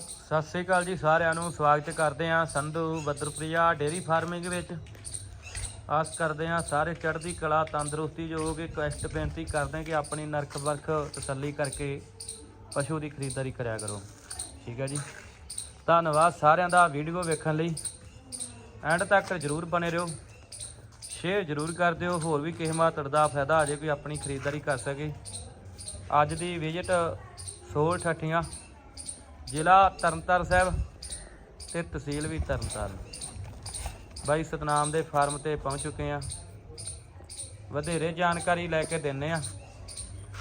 ਸਤਿ ਸ੍ਰੀ ਅਕਾਲ ਜੀ ਸਾਰਿਆਂ ਨੂੰ, ਸਵਾਗਤ ਕਰਦੇ ਹਾਂ ਸੰਧੂ ਬੱਦਰਪ੍ਰਿਆ ਡੇਰੀ ਫਾਰਮਿੰਗ ਵਿੱਚ। ਆਸ ਕਰਦੇ ਹਾਂ ਸਾਰੇ ਚੜ੍ਹਦੀ ਕਲਾ, ਤੰਦਰੁਸਤੀ ਜੋ ਕਿ ਕੁਐਸਟ ਬੇਨਤੀ ਕਰਦੇ ਕਿ ਆਪਣੀ ਨਰਖ ਵਰਖ ਤਸੱਲੀ ਕਰਕੇ ਪਸ਼ੂ ਦੀ ਖਰੀਦਦਾਰੀ ਕਰਿਆ ਕਰੋ। ਠੀਕ ਹੈ ਜੀ। ਧੰਨਵਾਦ ਸਾਰਿਆਂ ਦਾ ਵੀਡੀਓ ਵੇਖਣ ਲਈ। ਐਂਡ ਤੱਕ ਜਰੂਰ ਬਨੇ ਰਹੋ। ਸ਼ੇਅਰ ਜਰੂਰ ਕਰ ਦਿਓ। ਹੋਰ ਵੀ ਕਿਸੇ ਮਾਤੜ ਦਾ ਫਾਇਦਾ ਆ ਜੇ ਕੋਈ ਆਪਣੀ ਖਰੀਦਦਾਰੀ ਕਰ ਸਕੇ। ਅੱਜ ਦੀ ਵਿਜ਼ਿਟ ਸੋਲ ਠੱਠੀਆਂ ਜ਼ਿਲ੍ਹਾ ਤਰਨਤਾਰਨ ਸਾਹਿਬ ਤੇ ਤਹਿਸੀਲ ਵੀ ਤਰਨਤਾਰਨ। ਬਾਈ ਸਤਨਾਮ ਦੇ ਫਾਰਮ ਤੇ ਪਹੁੰਚ ਚੁੱਕੇ ਆ ਵਧੇਰੇ ਜਾਣਕਾਰੀ ਲੈ ਕੇ ਦਿੰਨੇ ਆ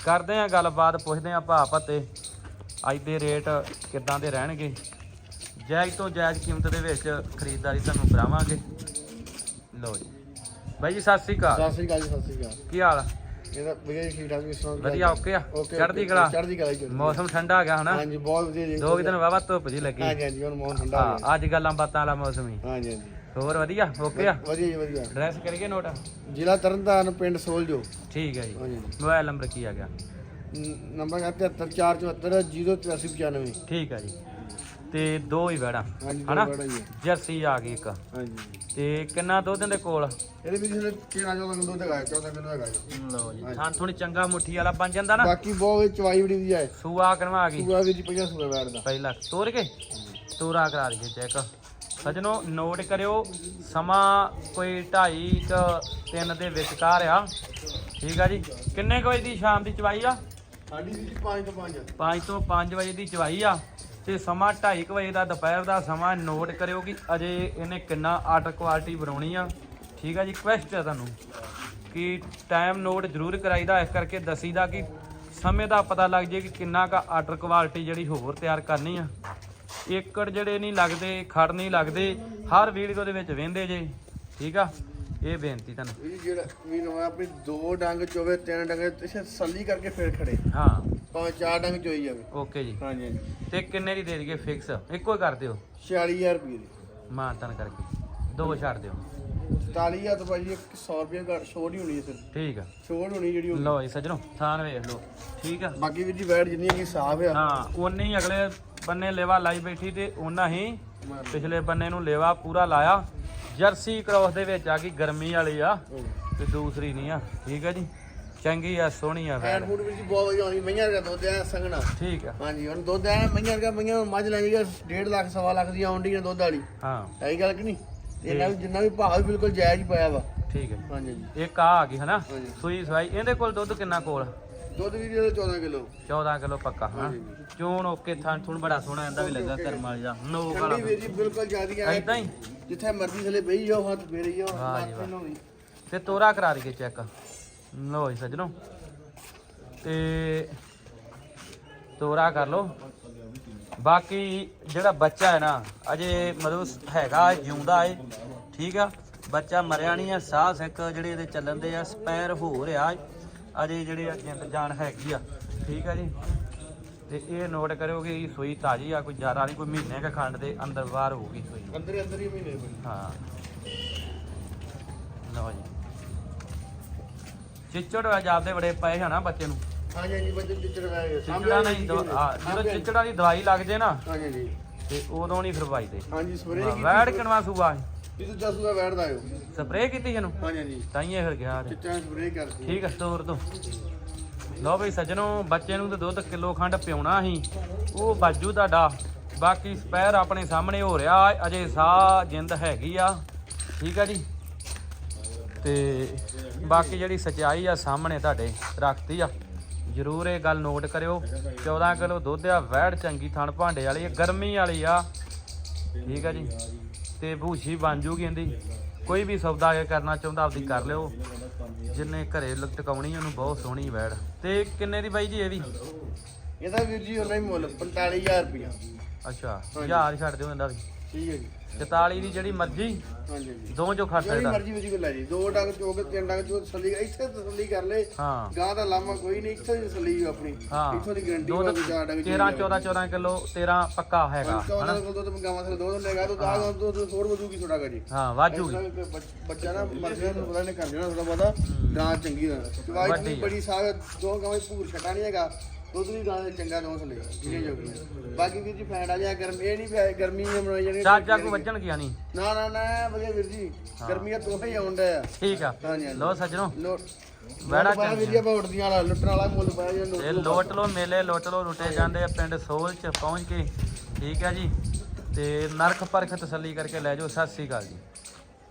ਕਰਦੇ ਆ ਗੱਲਬਾਤ ਪੁੱਛਦੇ ਆ ਭਾਅ ਭੱਤੇ ਅੱਜ ਦੇ ਰੇਟ ਕਿੱਦਾਂ ਦੇ ਰਹਿਣਗੇ? ਜਾਇਜ਼ ਤੋਂ ਜਾਇਜ਼ ਕੀਮਤ ਦੇ ਵਿੱਚ ਖਰੀਦਦਾਰੀ ਤੁਹਾਨੂੰ ਕਰਾਵਾਂਗੇ। ਲਓ ਜੀ। ਬਾਈ ਜੀ ਸਤਿ ਸ੍ਰੀ ਅਕਾਲ। ਸਤਿ ਸ੍ਰੀ ਅਕਾਲ ਜੀ ਸਤਿ ਸ੍ਰੀ ਅਕਾਲ। ਕੀ ਹਾਲ ਆ? ਇਹਦਾ ਵਧੀਆ ਜੀ, ਠੀਕ ਠਾਕ ਜੀ ਸੁਣਾਓ ਵਧੀਆ ਓਕੇ ਆ। ਓਕੇ, ਚੜ੍ਹਦੀ ਕਲਾ। ਚੜ੍ਹਦੀ ਕਲਾ ਜੀ, ਮੌਸਮ ਠੰਡਾ ਆ ਗਿਆ ਹਨਾ? ਹਾਂਜੀ ਬਹੁਤ ਵਧੀਆ ਜੀ ਦੋ ਕੁ ਦਿਨ ਵਾਵਾ ਧੁੱਪ ਜੀ ਲੱਗੀ। ਹਾਂਜੀ ਹਾਂਜੀ ਹੁਣ ਮੌਸਮ ਠੰਡਾ ਹੋ ਹਾਂ ਅੱਜ ਗੱਲਾਂ ਬਾਤਾਂ ਵਾਲਾ ਮੌਸਮ ਹੀ। ਹਾਂਜੀ ਹਾਂਜੀ। ਹੋਰ ਵਧੀਆ? ਓਕੇ ਆ? ਵਧੀਆ ਜੀ ਵਧੀਆ। ਐਡਰੈਸ ਕਰੀਏ ਨੋਟ? ਜ਼ਿਲ੍ਹਾ ਤਰਨਤਾਰਨ ਪਿੰਡ ਸੋਲਜੋ। ਠੀਕ ਹੈ ਜੀ। ਹਾਂਜੀ। ਮੋਬਾਈਲ ਨੰਬਰ ਕੀ ਆ ਗਿਆ ਨ- ਨੰਬਰ ਹੈ 7347708395 ਠੀਕ ਹੈ ਜੀ। ਤੇ ਦੋ ਹੀ ਬੈੜਾ ਹਾਂਜੀ ਜਰਸੀ ਆ ਗਈ ਇੱਕ। ਹਾਂਜੀ। ਤੇ ਕਿੰਨਾ ਦੁੱਧ ਦੇ ਕੋਲ? ਇਹਦੇ ਵਿੱਚ ਜਿਹੜੇ 13 14 ਕਿਲੋ ਹੈਗਾ 14 ਕਿਲੋ ਹੈਗਾ ਜੀ। ਲਓ ਜੀ। ਥਾਂ ਥੋੜੀ ਚੰਗਾ ਮੁੱਠੀ ਵਾਲਾ ਬਣ ਜਾਂਦਾ ਨਾ। ਬਾਕੀ ਬਹੁਤ ਚਵਾਈ ਬੜੀ ਦੀ ਹੈ ਸੂਆ ਕਰਵਾ ਗਈ। ਸੂਆ ਵੀ ਜੀ 50 ਸੂਆ ਬੈਠਦਾ। ਪਹਿਲਾਂ ਤੋਰ ਕੇ ਤੋਰਾ ਕਰਾ ਲਈਏ ਚੈੱਕ ਸਜਣੋ ਨੋਟ ਕਰਿਓ ਸਮਾਂ ਕੋਈ 2:30 ਕ 3 ਦੇ ਵਿਚਕਾਰ ਆ। ਠੀਕ ਆ ਜੀ? ਕਿੰਨੇ ਕੁ ਵਜੇ ਦੀ ਸ਼ਾਮ ਦੀ ਚਵਾਈ ਆ? ਸਾਡੀ ਵੀ ਜੀ 5 ਤੋਂ 5 5 ਤੋਂ 5 ਵਜੇ ਦੀ ਚਵਾਈ ਆ। ਤੇ ਸਮਾਂ 2:30 ਵਜੇ ਦਾ ਦੁਪਹਿਰ ਦਾ ਸਮਾਂ ਨੋਟ ਕਰਿਓ ਕਿ ਅਜੇ ਇਹਨੇ ਕਿੰਨਾ ਆਰਡਰ ਕੁਆਲਿਟੀ ਬਣਾਉਣੀ ਆ। ਠੀਕ ਆ ਜੀ ਕੁਐਸਟ ਹੈ ਤੁਹਾਨੂੰ। ਕਿ ਟਾਈਮ ਨੋਟ ਜ਼ਰੂਰ ਕਰਾਈਦਾ ਇਸ ਕਰਕੇ ਦਸੀਦਾ ਕਿ ਸਮੇਂ ਦਾ ਪਤਾ ਲੱਗ ਜੇ ਕਿ ਕਿੰਨਾ ਕਾ ਆਰਡਰ ਕੁਆਲਿਟੀ ਜਿਹੜੀ ਹੋਰ ਤਿਆਰ ਕਰਨੀ ਆ। ਏਕੜ ਜਿਹੜੇ ਨਹੀਂ ਲੱਗਦੇ ਖੜ ਨਹੀਂ ਲੱਗਦੇ ਹਰ ਵੀਡੀਓ ਦੇ ਵਿੱਚ ਵਹਿੰਦੇ ਜੇ। ਠੀਕ ਆ? ਇਹ ਬੇਨਤੀ ਤੁਹਾਨੂੰ। ਇਹ ਜਿਹੜਾ ਵੀ ਨਵਾਂ ਆਪਣੀ ਦੋ ਡੰਗ ਚੋਵੇ ਤਿੰਨ ਡੰਗ ਤੇ ਸੱਲੀ ਕਰਕੇ ਫੇਰ ਖੜੇ। ਹਾਂ। ਭਾਵੇਂ ਚਾਰ ਡੰਗ ਚੋਈ ਜਾਵੇ। ਓਕੇ ਜੀ। ਹਾਂਜੀ ਹਾਂਜੀ। ਤੇ ਕਿੰਨੇ ਦੀ ਦੇ ਦਈਏ ਫਿਕਸ ਇੱਕੋ ਹੀ ਕਰ ਦਿਓ। 46000 ਰੁਪਏ ਦੀ। ਮਾਨਤਨ ਕਰਕੇ। ਦੋ ਛੱਡ ਦਿਓ। 47000 ਤੋਂ ਭਾਜੀ 100 ਰੁਪਏ ਘੱਟ ਛੋਟ ਹੀ ਹੋਣੀ ਹੈ ਸਿਰ ਠੀਕ ਆ। ਛੋਟ ਹੋਣੀ ਜਿਹੜੀ ਉਹ- ਲਓ ਜੀ ਸੱਜਣੋ ਥਾਨ ਵੇਖ ਲਓ। ਠੀਕ ਆ। ਬਾਕੀ ਵੀ ਜੀ ਵੈਟ ਜਿੰਨੀ ਹੈਗੀ ਸਾਫ਼ ਆ। ਹਾਂ ਉਨੇ ਹੀ ਅਗਲੇ ਬੰਨੇ ਲੇਵਾ ਲਾਈ ਬੈਠੀ ਤੇ ਉਹਨਾਂ ਹੀ ਪਿਛਲੇ ਬੰਨੇ ਨੂੰ ਲੇਵਾ ਪੂਰਾ ਲਾਇਆ। ਜਰਸੀ ਕ੍ਰੋਸ ਦੇ ਵਿੱਚ ਆ ਗਈ ਗਰਮੀ ਵਾਲੀ ਆ। ਤੇ ਦੂਸਰੀ ਨਹੀਂ ਆ। ਠੀਕ ਆ ਜੀ। ਚੰਗੀ ਆ ਸੋਹਣੀ ਆ ਫੈਟ ਵੈੜ ਫੂਡ ਵਿੱਚ ਬਹੁਤ ਵਧੀਆ ਹੋਣੀ ਮਈਆਂ ਦਾ ਦੁੱਧ ਆ ਸੰਗਣਾ ਠੀਕ ਆ। ਹਾਂਜੀ ਹੁਣ ਦੁੱਧ ਆ ਮਈਆਂ ਦਾ ਮਈਆਂ ਨੂੰ ਮੱਝ ਲੈ ਜਾਈਗਾ 1.5 ਲੱਖ ਸਵਾ ਲੱਖ ਦੀ ਆਉਂਦੀ ਹੈ ਦੁੱਧ ਵਾਲੀ। ਹਾਂ। ਐਂ ਗੱਲ ਕਿ ਨਹੀਂ? ਤੇ ਇਹਨਾਂ ਵੀ ਜਿੰਨਾ ਵੀ ਭਾਅ ਵੀ ਬਿਲਕੁਲ ਜਾਇਜ਼ ਹੀ ਪਾਇਆ ਵਾ। ਠੀਕ ਹੈ ਹਾਂਜੀ ਹਾਂਜੀ। ਇੱਕ ਆ ਆ ਗਈ ਹਨਾ? ਹਾਂਜੀ। ਸੂਈ ਸਵਾਈ ਇਹਦੇ ਕੋਲ ਦੁੱਧ ਕਿੰਨਾ ਕੋਲ? ਦੁੱਧ ਵੀ ਜਿਹੜਾ 14 ਕਿਲੋ। 14 ਕਿਲੋ ਪੱਕਾ ਹਾਂ ਹਾਂਜੀ। ਚੋਣ ਓਕੇ ਥਾਂ ਥੁਣ ਬੜਾ ਸੋਹਣਾ ਇਹਦਾ ਵੀ ਲੱਗਾ ਕਰਮ ਵਾਲੀ ਦਾ। ਵਾਲਾ ਠੰਡੀ ਵੀ ਜੀ ਬਿਲਕੁਲ ਜਿਆਦੀ ਆ। ਐਦਾਂ ਹੀ? ਜਿੱਥੇ ਮਰਜ਼ੀ ਥਲੇ ਬਈ ਜਾਓ ਹੱਥ ਫੇਰੀ ਜਾਓ ਵਾਹ ਜੀ ਲੱਤ ਨੂੰ ਵੀ। ਤੇ ਤੋਰਾ ਕਰਾ ਦਈਏ ਚੈੱਕ। ਲਓ ਜੀ ਸੱਜਣੋ। ਤੇ ਤੋਰਾ ਕਰ ਲਓ। ਬਾਕੀ ਜਿਹੜਾ ਬੱਚਾ ਹੈ ਨਾ ਅਜੇ ਮਤਲਬ ਹੈਗਾ ਜਿਉਂਦਾ ਏ ਠੀਕ ਆ? ਬੱਚਾ ਮਰਿਆ ਨਹੀਂ ਆ ਸਾਹ ਸਿੱਕ ਜਿਹੜੇ ਇਹਦੇ ਚੱਲਣ ਦੇ ਆ ਸਪੈਰ ਹੋ ਰਿਹਾ ਅਜੇ ਜਿਹੜੇ ਆ ਜਿੰਦ ਜਾਨ ਹੈਗੀ ਆ ਠੀਕ ਆ ਜੀ? ਤੇ ਇਹ ਨੋਟ ਕਰਿਓ ਕਿ ਇਹ ਸੂਈ ਤਾਜੀ ਆ ਕੋਈ ਜ਼ਿਆਦਾ ਨਹੀਂ ਕੋਈ ਮਹੀਨੇ ਕ ਖੰਡ ਦੇ ਅੰਦਰ ਬਾਹਰ ਹੋਊਗੀ ਸੂਈ। ਅੰਦਰ ਹੀ ਅੰਦਰ ਹੀ ਮਹੀਨੇ ਹਾਂ। ਲਓ ਜੀ। ਚਿੱਚੜ ਵਾ ਜਾਂਦੇ ਬੜੇ ਪਏ ਹਨਾ ਬੱਚੇ ਨੂੰ। ਹਾਂਜੀ ਹਾਂਜੀ ਬੱਚੇ ਚਿੱਚੜ ਗਏ ਚਿੱਚੜਾ ਨਹੀਂ ਦੋ- ਜਦੋਂ ਚਿੱਚੜਾ ਦੀ ਦਵਾਈ ਲੱਗ ਜੇ ਨਾ ਹਾਂਜੀ ਹਾਂਜੀ। ਤੇ ਉਦੋਂ ਨਹੀਂ ਫਿਰ ਵਾਈਦੇ। ਹਾਂਜੀ ਸਪਰੇਅ ਕੀਤੀ ਵੈੜ ਕਿਨਵਾ ਸੂਆ ਇਹ ਤਾਂ 10 ਦਾ ਬੈਠਦਾ ਆਇਓ। ਸਪਰੇਅ ਕੀਤੀ ਇਹਨੂੰ? ਹਾਂਜੀ ਹਾਂਜੀ। ਤਾਈਏ ਫਿਰ ਗਿਆ ਤੇ। ਚਿੱਟਾ ਸਪਰੇਅ ਕਰਦੀ ਠੀਕ ਹੈ ਸਟੋਰ ਤੋਂ ਲਓ ਬਈ ਸੱਜਣੋ ਬੱਚੇ ਨੂੰ ਤੇ ਦੁੱਧ ਕਿਲੋ ਖੰਡ ਪਿਉਣਾ ਸੀ। ਉਹ ਬਾਜੂ ਤੁਹਾਡਾ ਬਾਕੀ ਸਪੈਰ ਆਪਣੇ ਸਾਹਮਣੇ ਹੋ ਰਿਹਾ। ਅਜੇ ਸਾਹ ਜਿੰਦ ਹੈਗੀ ਆ। ਠੀਕ ਆ ਜੀ। ਤੇ ਬਾਕੀ ਜਿਹੜੀ ਸਚਾਈ ਆ ਸਾਹਮਣੇ ਤੁਹਾਡੇ ਰੱਖਤੀ ਆ। ਜਰੂਰ ਇਹ ਗੱਲ ਨੋਟ ਕਰਿਓ। 14 ਕਿਲੋ ਦੁੱਧ ਆ ਵੈੜ ਚੰਗੀ ਥਣ ਭਾਂਡੇ ਵਾਲੀ ਆ ਗਰਮੀ ਵਾਲੀ ਆ। ਠੀਕ ਆ ਜੀ। ਤੇ ਭੂਸ਼ੀ ਬਣ ਜੂਗੀ ਇਹਦੀ। ਕੋਈ ਵੀ ਸੌਦਾ ਅਗੇ ਕਰਨਾ ਚਾਹੁੰਦਾ ਆਪਦੀ ਕਰ ਲਿਓ। ਜਿੰਨੇ ਘਰੇ ਟਿਕਾਉਣੀ ਉਹਨੂੰ ਬਹੁਤ ਸੋਹਣੀ ਵੈੜ। ਤੇ ਕਿੰਨੇ ਦੀ ਬਾਈ ਜੀ ਇਹ ਵੀ? ਇਹਦਾ ਵੀਰ ਜੀ ਉਹਨਾਂ ਹੀ ਮੁੱਲ 45000 ਰੁਪਇਆ। ਅੱਛਾ ਹਾਂਜੀ। 1000 ਛੱਡ ਦਿਓ ਇਹਦਾ ਵੀ। ਠੀਕ ਹੈ ਜੀ। 44 ਦੀ ਜਿਹੜੀ ਮਰਜ਼ੀ ਹਾਂਜੀ ਹਾਂਜੀ। ਦੋ ਜੋ ਜਿਹੜੀ ਮਰਜ਼ੀ ਕੋਈ ਲੈ ਜੀ ਦੋ ਡੰਗ ਚੋਕ ਤਿੰਨ ਡੰਗ ਚੋਕ ਤਸੱਲੀ ਇੱਥੇ ਤਸੱਲੀ ਕਰ ਲੈ। ਹਾਂ। ਗਾਂ ਦਾ ਲਾਮਾ ਕੋਈ ਨਹੀਂ ਇੱਥੇ ਹੀ ਤਸੱਲੀ ਹੋ ਆਪਣੀ। ਹਾਂ। ਇੱਥੋਂ ਦੀ ਗਰੰਟੀ ਦੁੱਧ ਹੋਵੇ ਚਾਰ ਡੰਗ 13 14 14 ਕਿਲੋ 13 ਪੱਕਾ ਹੈਗਾ ਚੌਦਾਂ ਹਨਾ? ਕੋਲ ਦੁੱਧ ਗਾਵਾਂ ਥਲੇ ਦੋ ਦਿਨ ਲੈਗਾ ਤਾਂ ਦਾ ਦੁੱਧ ਥੋੜ ਵਧੂਗੀ ਥੋੜਾ ਕਾ ਜੀ। ਹਾਂ ਵਾਜੂਗੀ ਇਸ ਤਰ੍ਹਾਂ ਕਿ ਬੱਚਾ ਨਾ ਮਰਜ਼ੀ ਨੂੰ ਪਤਾ ਨਹੀਂ ਕਰ ਦੇਣਾ ਥੋੜਾ ਬਹੁਤਾ। ਗਾਂ ਚੰਗੀ ਦਾ ਚਵਾਈ ਵੱਡੀ ਦੀ ਆ। ਬੜੀ ਸਾਗ ਦੋ ਗਾਵਾਂ ਭੂਰ ਛਟਾ ਨਹੀਂ ਹੈਗਾ। ਦੁੱਧ ਵੀ ਗਾਂ ਦੇ ਚੰਗਾ ਦੋਸ ਲੈ ਜਿਹੇ ਜੋਗੀ ਬਾਕੀ ਵੀਰ ਜੀ ਫੈਂਟ ਆ ਜਾ ਗਰਮ ਇਹ ਨਹੀਂ ਪਿਆ ਗਰਮੀ ਨੇ ਬਣਾਈ ਜਾਣੀ ਚਾਚਾ ਕੋ ਵੱਜਣ ਗਿਆ ਨਹੀਂ। ਨਾ ਨਾ ਨਾ ਵਧੀਆ ਵੀਰ ਜੀ ਗਰਮੀਆਂ ਤੋਂ ਹੀ ਆਉਂਦਾ ਆ ਠੀਕ ਆ। ਹਾਂਜੀ ਹਾਂਜੀ। ਲੋ ਸੱਜਣੋ ਲੋਟ ਬੜਾ ਬੜਾ ਵੀਰ ਜੀ ਆਪਾਂ ਉੱਡਦੀਆਂ ਵਾਲਾ ਲੁੱਟਣ ਵਾਲਾ ਮੁੱਲ ਪਾਇਆ ਜਾਂ ਇਹ ਲੋਟ ਲੋ ਮੇਲੇ ਲੋਟ ਲੋ ਲੁੱਟੇ ਜਾਂਦੇ ਆ ਪਿੰਡ ਸੋਲ ਚ ਪਹੁੰਚ ਕੇ। ਠੀਕ ਆ ਜੀ। ਤੇ ਨਰਖ ਪਰਖ ਤਸੱਲੀ ਕਰਕੇ ਲੈ ਜਾਓ। ਸਤਿ ਸ੍ਰੀ ਅਕਾਲ ਜੀ।